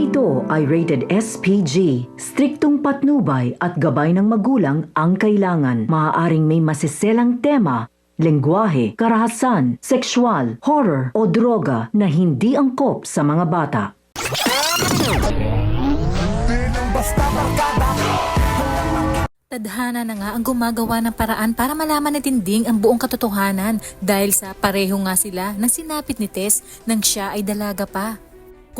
ito ay rated SPG. Striktong patnubay at gabay ng magulang ang kailangan. Maaaring may masiselang tema, lengguwahe, karahasan, sexual, horror o droga na hindi angkop sa mga bata. Tadhana na nga ang gumagawa ng paraan para malaman na tinding ang buong katotohanan dahil sa pareho nga sila ng sinapit ni Tess nang siya ay dalaga pa.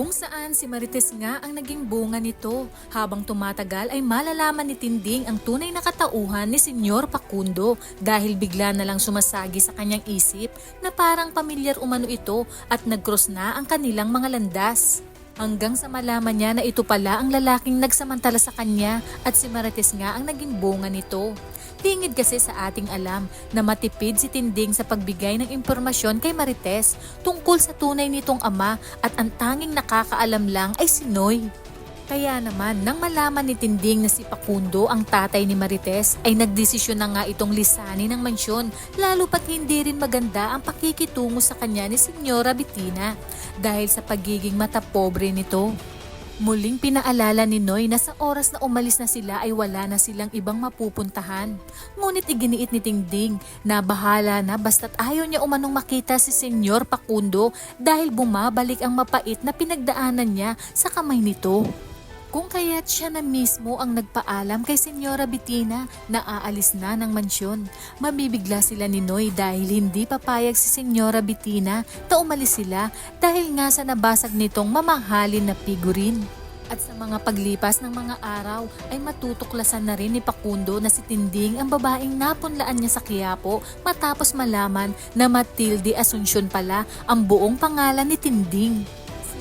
Kung saan si Marites nga ang naging bunga nito. Habang tumatagal ay malalaman ni Tinding ang tunay na katauhan ni Senyor Pakundo dahil bigla na lang sumasagi sa kanyang isip na parang pamilyar umano ito at nagcross na ang kanilang mga landas. Hanggang sa malaman niya na ito pala ang lalaking nagsamantala sa kanya at si Marites nga ang naging bunga nito. Tingid kasi sa ating alam na matipid si Tinding sa pagbigay ng impormasyon kay Marites tungkol sa tunay nitong ama at ang tanging nakakaalam lang ay si Noy. Kaya naman, nang malaman ni Tinding na si Pakundo ang tatay ni Marites, ay nagdesisyon na nga itong lisanin ng mansyon, lalo pat hindi rin maganda ang pakikitungo sa kanya ni Senyora Bettina dahil sa pagiging matapobre nito. Muling pinaalala ni Noy na sa oras na umalis na sila ay wala na silang ibang mapupuntahan. Ngunit iginiit ni Tingding na bahala na basta't ayaw niya umanong makita si Senyor Pakundo dahil bumabalik ang mapait na pinagdaanan niya sa kamay nito. Kung kaya't siya na mismo ang nagpaalam kay Senyora Bettina na aalis na ng mansyon, mabibigla sila ni Noy dahil hindi papayag si Senyora Bettina na umalis sila dahil nga sa nabasag nitong mamahalin na figurin. At sa mga paglipas ng mga araw ay matutuklasan na rin ni Pakundo na si Tinding ang babaeng napunlaan niya sa Quiapo matapos malaman na Matilde Asuncion pala ang buong pangalan ni Tinding.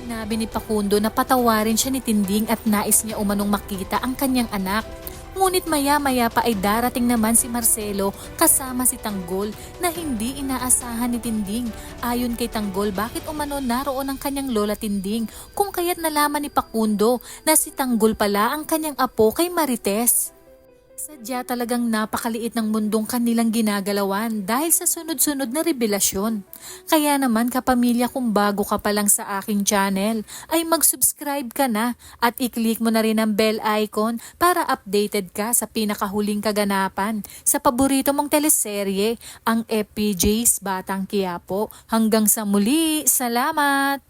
Sinabi ni Pakundo na patawarin siya ni Tinding at nais niya umanong makita ang kanyang anak. Ngunit maya-maya pa ay darating naman si Marcelo kasama si Tanggol na hindi inaasahan ni Tinding. Ayon kay Tanggol, bakit umano naroon ang kanyang lola Tinding kung kaya't nalaman ni Pakundo na si Tanggol pala ang kanyang apo kay Marites. Sadya talagang napakaliit ng mundong kanilang ginagalawan dahil sa sunod-sunod na revelasyon. Kaya naman kapamilya kung bago ka pa lang sa aking channel, ay mag-subscribe ka na at i-click mo na rin ang bell icon para updated ka sa pinakahuling kaganapan sa paborito mong teleserye, ang FPJ's Batang Quiapo. Hanggang sa muli, salamat!